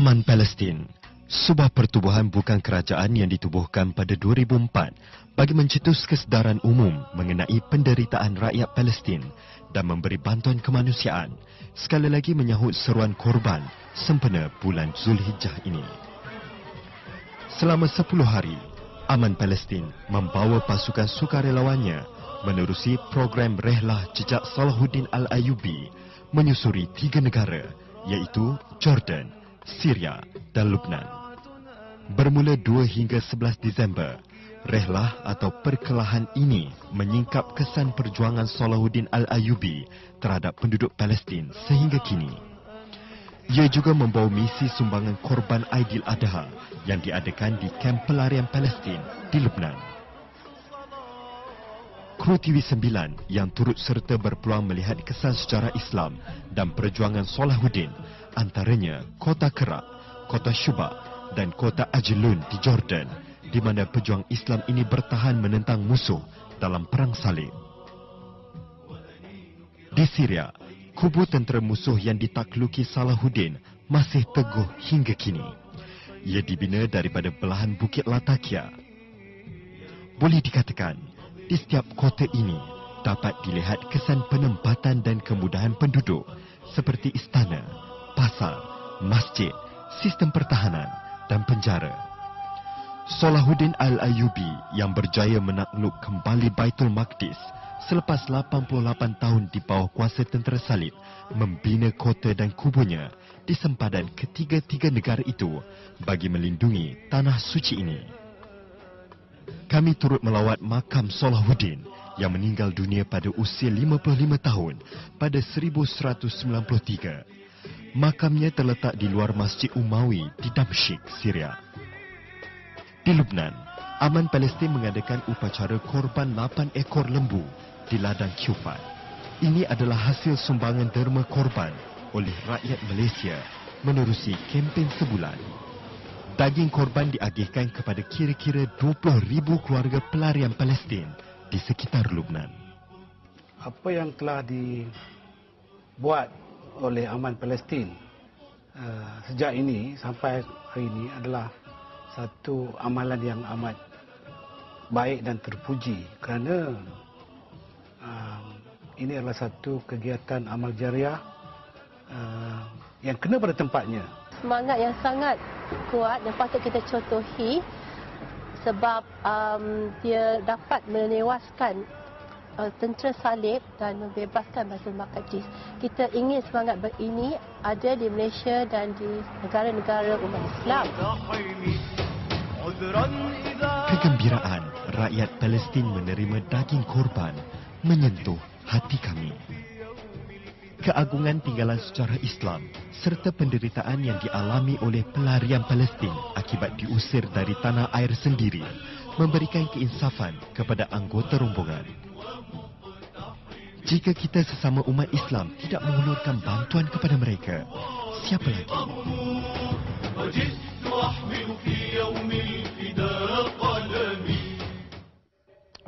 Aman Palestin sebuah pertubuhan bukan kerajaan yang ditubuhkan pada 2004 bagi mencetus kesedaran umum mengenai penderitaan rakyat Palestin dan memberi bantuan kemanusiaan sekali lagi menyahut seruan korban sempena bulan Zulhijjah ini. Selama 10 hari, Aman Palestin membawa pasukan sukarelawannya menerusi program Rehlah Jejak Salahuddin Al-Ayubi menyusuri tiga negara iaitu Jordan, Syria dan Lebanon. Bermula 2 hingga 11 Disember, rehlah atau perkelahan ini menyingkap kesan perjuangan Salahuddin Al-Ayubi terhadap penduduk Palestin sehingga kini. Ia juga membawa misi sumbangan korban Aidil Adha yang diadakan di kamp pelarian Palestin di Lebanon. Kru TV 9 yang turut serta berpeluang melihat kesan sejarah Islam dan perjuangan Salahuddin antaranya Kota Kerak, Kota Syubak dan kota Ajlun di Jordan di mana pejuang Islam ini bertahan menentang musuh dalam perang salib. Di Syria, kubu tentera musuh yang ditakluki Salahuddin masih teguh hingga kini. Ia dibina daripada belahan Bukit Latakia. Boleh dikatakan, di setiap kota ini dapat dilihat kesan penempatan dan kemudahan penduduk seperti istana, pasar, masjid, sistem pertahanan, dan penjara. Salahuddin Al-Ayubi yang berjaya menakluk kembali Baitul Maqdis selepas 88 tahun di bawah kuasa tentera salib membina kota dan kubunya di sempadan ketiga-tiga negara itu bagi melindungi tanah suci ini. Kami turut melawat makam Salahuddin yang meninggal dunia pada usia 55 tahun pada 1193 Makamnya terletak di luar Masjid Umawi di Damsyik, Syria. Di Lubnan, Aman Palestin mengadakan upacara korban 8 ekor lembu di ladang Kufat. Ini adalah hasil sumbangan derma korban oleh rakyat Malaysia menerusi kempen sebulan. Daging korban diagihkan kepada kira-kira 20,000 keluarga pelarian Palestin di sekitar Lubnan. Apa yang telah dibuat oleh Aman Palestin uh, sejak ini sampai hari ini adalah satu amalan yang amat baik dan terpuji kerana uh, ini adalah satu kegiatan amal jariah uh, yang kena pada tempatnya. Semangat yang sangat kuat dan patut kita contohi sebab um, dia dapat menewaskan tentera salib dan membebaskan Baitul Maqdis. Kita ingin semangat ini ada di Malaysia dan di negara-negara umat Islam. Kegembiraan rakyat Palestin menerima daging korban menyentuh hati kami. Keagungan tinggalan sejarah Islam serta penderitaan yang dialami oleh pelarian Palestin akibat diusir dari tanah air sendiri memberikan keinsafan kepada anggota rombongan. Jika kita sesama umat Islam tidak mengulurkan bantuan kepada mereka, siapa lagi?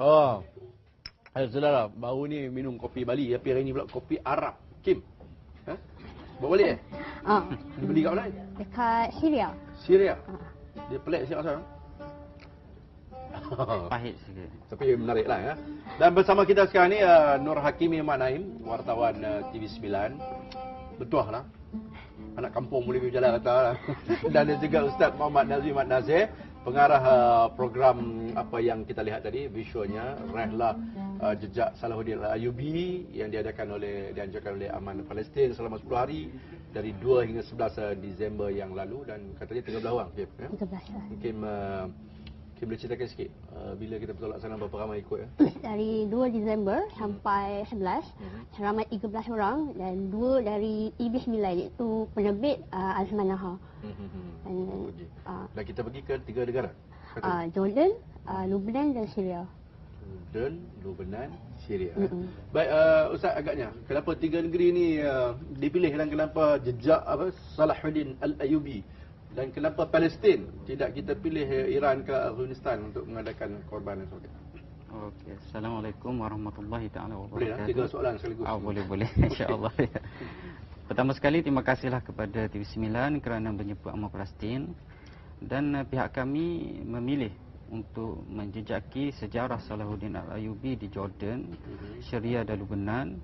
Oh, hai saudara, baru ni minum kopi Bali, tapi hari ni pula kopi Arab. Kim, ha? bawa balik eh? Ah. Dia beli kat mana? Dekat Syria. Syria? Dia pelik siapa sekarang? Pahit sikit. Tapi menarik lah ya. Dan bersama kita sekarang ni uh, Nur Hakimi Mat Naim, wartawan uh, TV 9. Betul lah. Anak kampung boleh berjalan kata lah. Dan juga Ustaz Muhammad Nazim Mat Nazir, pengarah uh, program apa yang kita lihat tadi, visualnya, Rehlah uh, Jejak Salahuddin Ayubi yang diadakan oleh, dianjurkan oleh Aman Palestin selama 10 hari dari 2 hingga 11 uh, Disember yang lalu dan katanya 13 orang. Okay, ya? 13 Mungkin uh, Okay, boleh ceritakan sikit uh, bila kita bertolak sana berapa ramai ikut ya? Dari 2 Disember sampai 11, uh-huh. ramai 13 orang dan dua dari IB9 iaitu penerbit uh, Azman Naha. Uh-huh. And, okay. uh, dan kita pergi ke tiga negara? Uh, Jordan, uh, Lebanon dan Syria. Jordan, Lebanon, Syria. Uh-huh. Baik, uh, Ustaz agaknya, kenapa tiga negeri ini uh, dipilih dan kenapa jejak apa Salahuddin Al-Ayubi dan kenapa Palestin tidak kita pilih Iran ke Afghanistan untuk mengadakan korban dan sebagainya. Okey, Assalamualaikum warahmatullahi taala wabarakatuh. Boleh tiga soalan sekaligus. Oh, boleh boleh insya-Allah. Pertama sekali terima kasihlah kepada TV9 kerana menyebut amal Palestin dan uh, pihak kami memilih untuk menjejaki sejarah Salahuddin Al-Ayubi di Jordan, Mhm. Syria dan Lebanon.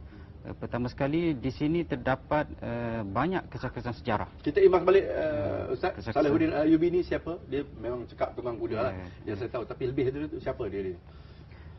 Uh, pertama sekali di sini terdapat uh, banyak kisah-kisah sejarah. Kita imbas balik uh, Ustaz Kesaksian. Salahuddin Ayubi ni siapa? Dia memang cakap tukang kuda lah. Ya, Yang saya tahu tapi lebih dari itu siapa dia ni?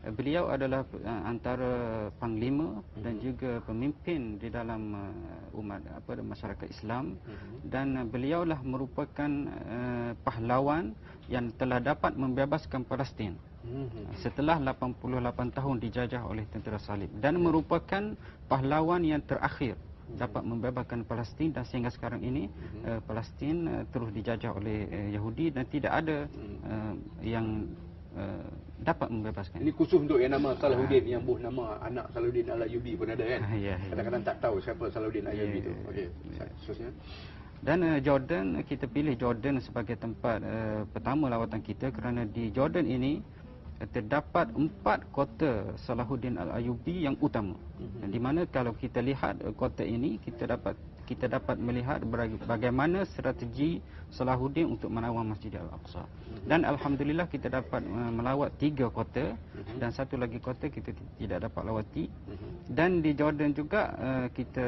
Beliau adalah uh, antara panglima dan juga pemimpin di dalam uh, umat apa masyarakat Islam. Dan uh, beliaulah merupakan uh, pahlawan yang telah dapat membebaskan Palestin. Mhm. setelah 88 tahun dijajah oleh tentera salib. Dan merupakan pahlawan yang terakhir dapat membebaskan Palestin. Dan sehingga sekarang ini uh, Palestin uh, terus dijajah oleh uh, Yahudi. Dan tidak ada uh, yang uh, dapat membebaskan. Ini khusus untuk yang nama Salahuddin yang buh nama anak Salahuddin Al-Ayubi pun ada kan? Ya, ya. Kadang-kadang tak tahu siapa Salahuddin Al-Ayubi Ya, tu. ya, Okey. ya. Seterusnya. Dan uh, Jordan kita pilih Jordan sebagai tempat uh, pertama lawatan kita kerana di Jordan ini uh, terdapat empat kota Salahuddin Al-Ayubi yang utama. Dan di mana kalau kita lihat uh, kota ini kita dapat kita dapat melihat baga- bagaimana strategi Salahuddin untuk menawan Masjid Al-Aqsa. Dan alhamdulillah kita dapat uh, melawat tiga kota dan satu lagi kota kita ti- tidak dapat lawati. Dan di Jordan juga uh, kita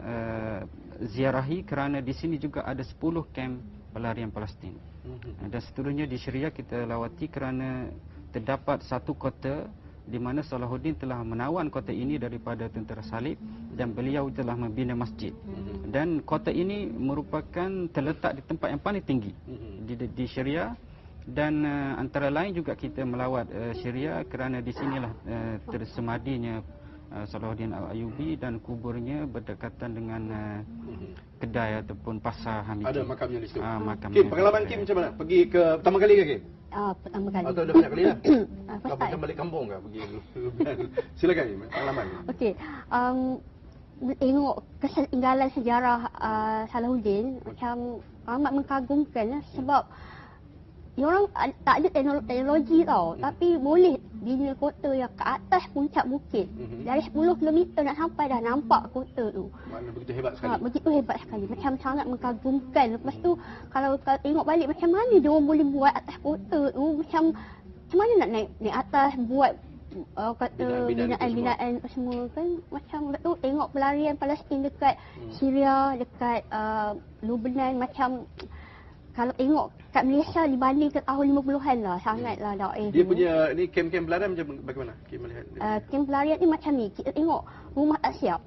uh, ziarahi kerana di sini juga ada 10 kem pelarian Palestin. Uh, Dan seterusnya di Syria kita lawati kerana terdapat satu kota di mana Salahuddin telah menawan kota ini daripada tentera salib dan beliau telah membina masjid. Dan kota ini merupakan terletak di tempat yang paling tinggi di, di, di Syria. Dan uh, antara lain juga kita melawat uh, Syria kerana di sinilah uh, tersemadinya uh, Salahuddin Al-Ayubi dan kuburnya berdekatan dengan uh, kedai ataupun pasar Hamidi. Ada makamnya di situ. Ah, makamnya. Kim, pengalaman Kim macam mana? Pergi ke pertama kali ke Kim? Ah, pertama kali. Atau dah banyak kali dah? Ah, Kau first macam balik kampung ke pergi Silakan Kim, pengalaman. Okey. Um, tengok ketinggalan sejarah uh, Salahuddin macam amat mengagumkan lah sebab Diorang ad- tak ada teknologi, teknologi tau Hmm. Tapi boleh bina kota yang ke atas puncak bukit Mhm. Dari 10 km nak sampai dah nampak kota tu Mana begitu hebat Ha, sekali. begitu hebat sekali. Macam sangat mengagumkan. Lepas tu kalau kalau tengok balik macam mana dia orang boleh buat atas kota tu macam macam mana nak naik naik atas buat uh, kata Binaan-binaan binaan-binaan semua kan macam tu tengok pelarian Palestin dekat Hmm. Syria dekat uh, Lebanon macam kalau tengok kat Malaysia dibanding ke tahun 50-an lah sangatlah dah eh Dia punya ni kem-kem pelarian macam bagaimana? Kim melihat. dia? uh, kem pelarian ni macam ni kita tengok rumah tak siap.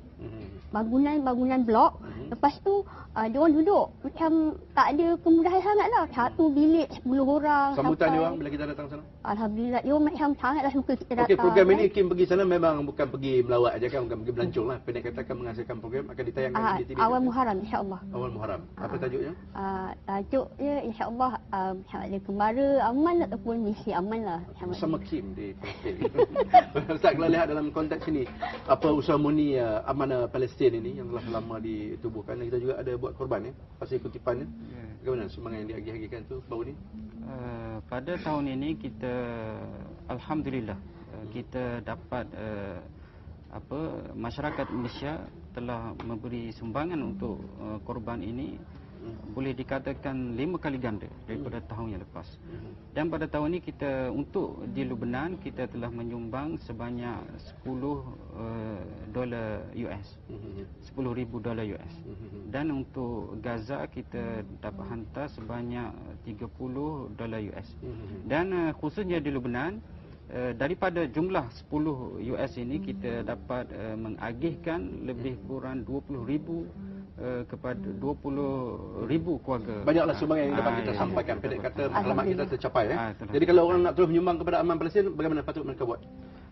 Bangunan-bangunan blok. Mhm. Lepas tu uh, dia orang duduk macam tak ada kemudahan sangat lah. Satu bilik 10 orang. Sambutan sampai- dia orang bila kita datang sana. Alhamdulillah dia orang macam sangatlah suka kita datang. Okey, program ini Kim pergi sana memang bukan pergi melawat aja kan, bukan pergi belancong lah. Pendek kata akan menghasilkan program akan ditayangkan Ah, di TV. awal Muharram insya-Allah. Awal Muharram. Apa tajuknya? Uh, tajuk dia insya-Allah uh, ada kembara aman ataupun misi aman lah. Bersama Kim di Palestin. Ustaz kalau lihat dalam konteks ini, apa usaha murni uh, amanah Palestin ini yang telah lama ditubuhkan dan kita juga ada buat korban ya, pasal kutipannya. Ya. Bagaimana semangat yang diagih-agihkan tu baru ni? Uh, pada tahun ini kita alhamdulillah uh, kita dapat uh, apa masyarakat Malaysia telah memberi sumbangan untuk uh, korban ini boleh dikatakan lima kali ganda daripada tahun yang lepas. Dan pada tahun ini kita untuk di Lebanon kita telah menyumbang sebanyak 10 uh, dolar US. 10,000 dolar US. Dan untuk Gaza kita dapat hantar sebanyak 30 dolar US. Dan uh, khususnya di Lebanon uh, daripada jumlah 10 US ini kita dapat uh, mengagihkan lebih kurang 20,000 uh, kepada 20,000 keluarga. Banyaklah sumbangan yang dapat Ah, kita ya, sampaikan. betul, Pendek kata matlamat kita tercapai ya. Ah, Jadi kalau orang nak terus menyumbang kepada aman Palestin, bagaimana patut mereka buat?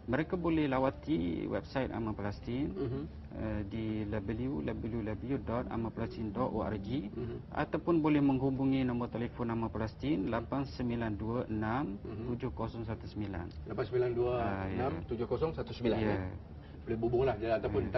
Mereka boleh lawati website Amal Palestin Mhm. uh, di www.amalpalestin.org Mhm. ataupun boleh menghubungi nombor telefon Amal Palestin 8926 7019. 8926 Ah, ya. 7019. Ya. Boleh hubunglah dia ataupun